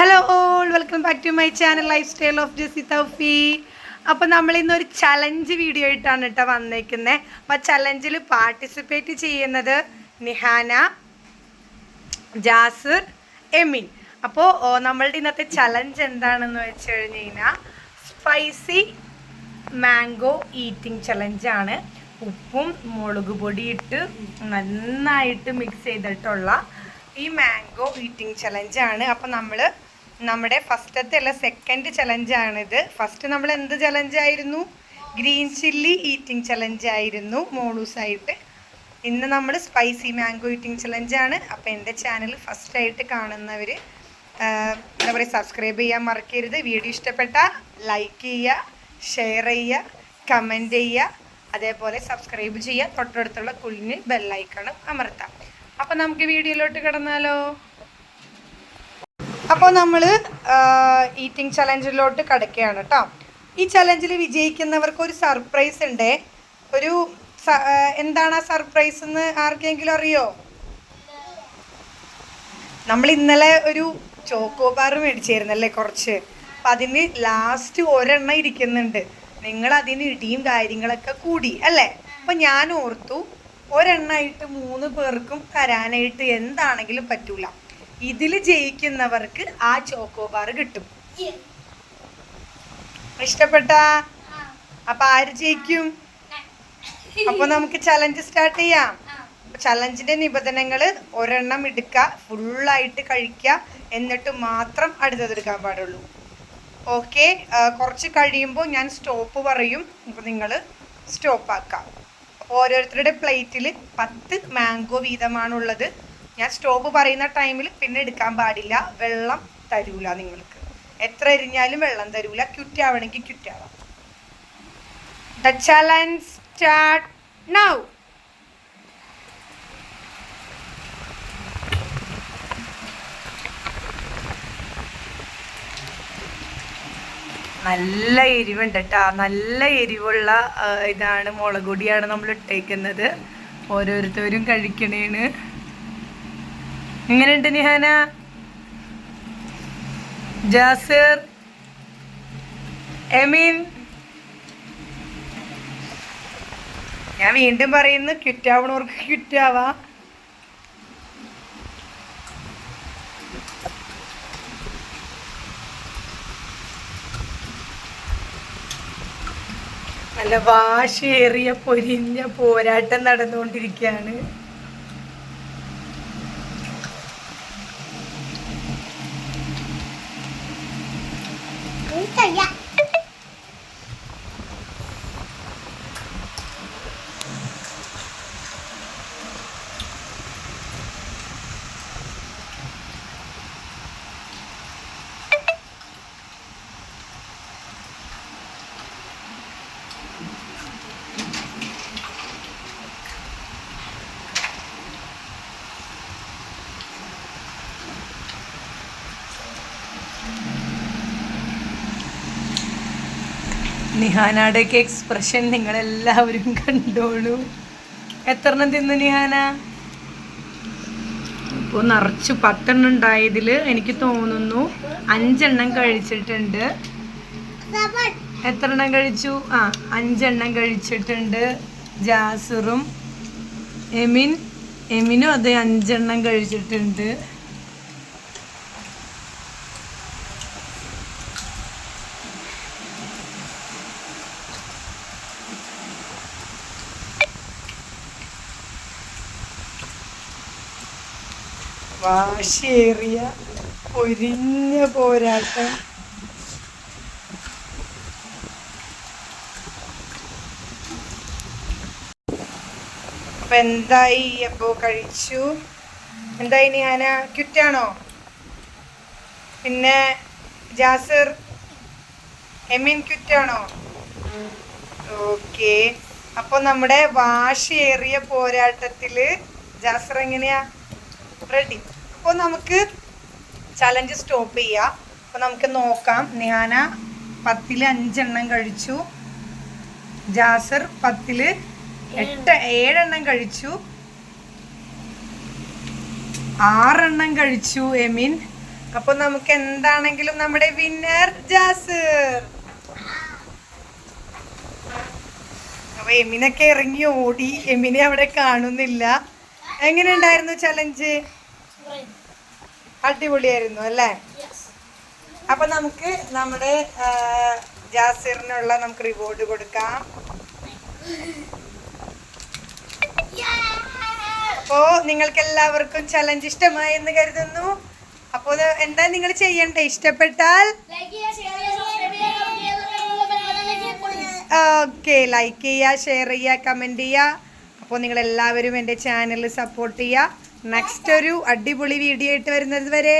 Hello all welcome back to my channel lifestyle of Jessy Thoufi അപ്പോൾ നമ്മൾ ഇന്ന് ഒരു ചലഞ്ച് വീഡിയോ ആയിട്ടാണ് കേട്ടോ വന്നേക്കുന്നത് അപ്പോൾ ചലഞ്ചിൽ പാർട്ടിസിപ്പേറ്റ് ചെയ്യുന്നത് നിഹാന ജാസിർ എമിൻ. അപ്പോൾ നമ്മളുടെ ഇന്നത്തെ ചലഞ്ച് എന്താണെന്ന് വെച്ച് കഴിഞ്ഞ് കഴിഞ്ഞാൽ സ്പൈസി മാംഗോ ഈറ്റിംഗ് ചലഞ്ചാണ് ഉപ്പും മുളക് പൊടി ഇട്ട് നന്നായിട്ട് മിക്സ് ചെയ്തിട്ടുള്ള ഈ മാംഗോ ഈറ്റിംഗ് ചലഞ്ചാണ് അപ്പം നമ്മൾ നമ്മുടെ ഫസ്റ്റത്തെ അല്ല സെക്കൻഡ് ചലഞ്ചാണിത് ഫസ്റ്റ് നമ്മൾ എന്ത് ചലഞ്ചായിരുന്നു ഗ്രീൻ ചില്ലി ഈറ്റിംഗ് ചലഞ്ചായിരുന്നു മോളൂസായിട്ട്. ഇന്ന് നമ്മൾ സ്പൈസി മാംഗോ ഈറ്റിംഗ് ചലഞ്ചാണ് അപ്പോൾ എന്റെ ചാനൽ ഫസ്റ്റായിട്ട് കാണുന്നവർ എന്താ പറയുക സബ്സ്ക്രൈബ് ചെയ്യാൻ മറക്കരുത്. വീഡിയോ ഇഷ്ടപ്പെട്ട ലൈക്ക് ചെയ്യുക ഷെയർ ചെയ്യുക കമന്റ് ചെയ്യുക അതേപോലെ സബ്സ്ക്രൈബ് ചെയ്യുക. തൊട്ടടുത്തുള്ള കുഞ്ഞ് ബെല്ലൈക്കണം അമർത്താം. അപ്പോൾ നമുക്ക് വീഡിയോയിലോട്ട് കിടന്നാലോ? അപ്പോൾ നമ്മൾ ഈറ്റിംഗ് ചലഞ്ചിലോട്ട് കിടക്കുകയാണ് കേട്ടോ ഈ ചലഞ്ചിൽ വിജയിക്കുന്നവർക്ക് ഒരു സർപ്രൈസ് ഉണ്ട് ഒരു എന്താണ് ആ സർപ്രൈസ് എന്ന് ആർക്കെങ്കിലും അറിയോ? നമ്മൾ ഇന്നലെ ഒരു ചോക്കോ ബാർ മേടിച്ചായിരുന്നല്ലേ കുറച്ച്. അപ്പം അതിന് ലാസ്റ്റ് ഒരെണ്ണം ഇരിക്കുന്നുണ്ട്. നിങ്ങൾ അതിന് ഇടിയും കാര്യങ്ങളൊക്കെ കൂടി അല്ലേ? അപ്പം ഞാൻ ഓർത്തു ഒരെണ്ണമായിട്ട് മൂന്ന് പേർക്കും തരാനായിട്ട് എന്താണെങ്കിലും പറ്റൂല. ഇതിൽ ജയിക്കുന്നവർക്ക് ആ ചോക്കോ ബാർ കിട്ടും. ഇഷ്ടപ്പെട്ട? അപ്പൊ ആര് ജയിക്കും? അപ്പൊ നമുക്ക് ചലഞ്ച് സ്റ്റാർട്ട് ചെയ്യാം. ചലഞ്ചിന്റെ നിബന്ധനകൾ ഒരെണ്ണം എടുക്കുക ഫുള്ളായിട്ട് കഴിക്കുക എന്നിട്ട് മാത്രം അടുത്തതെടുക്കാൻ പാടുള്ളൂ. ഓക്കെ കുറച്ച് കഴിയുമ്പോൾ ഞാൻ സ്റ്റോപ്പ് പറയും. അപ്പോൾ നിങ്ങൾ സ്റ്റോപ്പ് ആക്കാം. ഓരോരുത്തരുടെ പ്ലേറ്റിൽ പത്ത് മാംഗോ വീതമാണുള്ളത്. ഞാൻ സ്റ്റോപ്പ് പറയുന്ന ടൈമിൽ പിന്നെ എടുക്കാൻ പാടില്ല. വെള്ളം തരൂല നിങ്ങൾക്ക്. എത്ര എരിഞ്ഞാലും വെള്ളം തരൂല. ക്യുറ്റാവണമെങ്കിൽ ക്യുറ്റാവാം. ദ ചലഞ്ച് സ്റ്റാർട്ട് നൗ നല്ല എരിവുണ്ട് കേട്ടോ നല്ല എരിവുള്ള ഇതാണ് മുളക് നമ്മൾ ഇട്ടേക്കുന്നത്. ഓരോരുത്തരും കഴിക്കണേണ്. എങ്ങനെയുണ്ട് നിഹാന? ജാസിർ? എമീൻ? ഞാൻ വീണ്ടും പറയുന്നു ക്വിറ്റാവണവർക്ക് ക്വിറ്റാവാ. നല്ല വാശേറിയ പൊരിഞ്ഞ പോരാട്ടം നടന്നുകൊണ്ടിരിക്കുകയാണ്. 这样。നിഹാനയുടെയൊക്കെ എക്സ്പ്രഷൻ നിങ്ങളെല്ലാവരും കണ്ടോളൂ. എത്ര എണ്ണം തിന്നു നിഹാന? ഇപ്പോൾ നിറച്ച് പത്തെണ്ണം ഉണ്ടായതിൽ എനിക്ക് തോന്നുന്നു അഞ്ചെണ്ണം കഴിച്ചിട്ടുണ്ട്. എത്ര എണ്ണം കഴിച്ചു? ആ അഞ്ചെണ്ണം കഴിച്ചിട്ടുണ്ട് ജാസിറും. എമിൻ എമിനും അതെ അഞ്ചെണ്ണം കഴിച്ചിട്ടുണ്ട്. വാശിയേറിയ പൊരിഞ്ഞ പോരാട്ടം. അപ്പൊ എന്തായി? അപ്പോ കഴിച്ചു. എന്തായി ഞാൻ ക്യുറ്റാണോ? പിന്നെ ജാസിർ? എമീൻ ക്യുറ്റാണോ? ഓക്കെ. അപ്പൊ നമ്മുടെ വാശിയേറിയ പോരാട്ടത്തിൽ ജാസിർ എങ്ങനെയാ? റെഡി അപ്പോൾ നമുക്ക് ചലഞ്ച് സ്റ്റോപ്പ് ചെയ്യാം. അപ്പോൾ നമുക്ക് നോക്കാം. നിഹാന പത്തിൽ അഞ്ചെണ്ണം കഴിച്ചു. ജാസർ പത്തിൽ എട്ട് ഏഴെണ്ണം കഴിച്ചു. ആറെണ്ണം കഴിച്ചു എമിൻ. അപ്പൊ നമുക്ക് എന്താണെങ്കിലും നമ്മുടെ വിന്നർ ജാസർ. അപ്പൊ എമിനൊക്കെ ഇറങ്ങി ഓടി. എമിനെ അവിടെ കാണുന്നില്ല. എങ്ങനെ ഉണ്ടായിരുന്നു ചലഞ്ച് അടിപൊളിയായിരുന്നു അല്ലേ? അപ്പൊ നമുക്ക് നമ്മുടെ ജാസിറിനുള്ള നമുക്ക് റിവോർഡ് കൊടുക്കാം. അപ്പോ നിങ്ങൾക്ക് എല്ലാവർക്കും ചലഞ്ച് ഇഷ്ടമായി എന്ന് കരുതുന്നു അപ്പോൾ എന്താ നിങ്ങൾ ചെയ്യണ്ടേ? ഇഷ്ടപ്പെട്ടാൽ ഓക്കെ ലൈക്ക് ചെയ്യുക ഷെയർ ചെയ്യുക കമന്റ് ചെയ്യുക അപ്പോൾ നിങ്ങൾ എല്ലാവരും എന്റെ ചാനൽ സപ്പോർട്ട് ചെയ്യുക നെക്സ്റ്റ് ഒരു അടിപൊളി വീഡിയോ ആയിട്ട് വരുന്നത് വരെ.